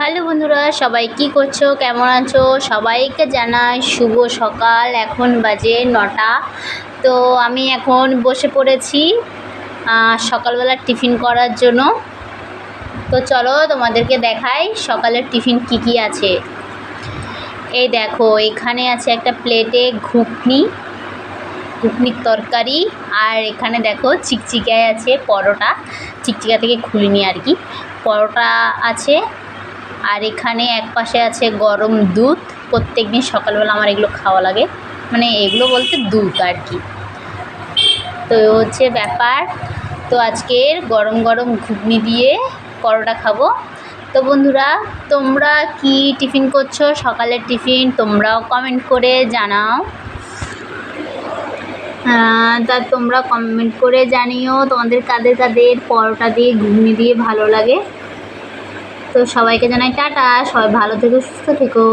Hello বন্ধুরা, সবাই কি করছ? কেমন আছো? সবাইকে জানাই শুভ সকাল। এখন বাজে নটা। তো আমি এখন বসে পড়েছি সকালবেলা টিফিন করার জন্য। তো চলো তোমাদেরকে দেখাই সকালের টিফিন কি কি আছে। এই দেখো, এখানে আছে একটা প্লেটে ঘুগনি, ঘুগনির তরকারি, আর এখানে দেখো চিকচিকায় আছে পরোটা। চিকচিকা থেকে খুলিনি আর কি। পরোটা আছে আর এখানে এক পাশে আছে গরম দুধ। প্রত্যেক দিন সকালবেলা আমার এগুলো খাওয়া লাগে। মানে এগুলো বলতে দুধ আর কি। তো হচ্ছে ব্যাপার। তো আজকের গরম গরম ঘুগনি দিয়ে পরোটা খাব। তো বন্ধুরা, তোমরা কি টিফিন করছ? সকালের টিফিন তোমরাও কমেন্ট করে জানাও। তা তোমরা কমেন্ট করে জানিও তোমাদের কাদের কাদের পরোটা দিয়ে, ঘুগনি দিয়ে ভালো লাগে। তো সবাইকে জানাই টাটা সবাই ভালো থেকো সুস্থ থেকো।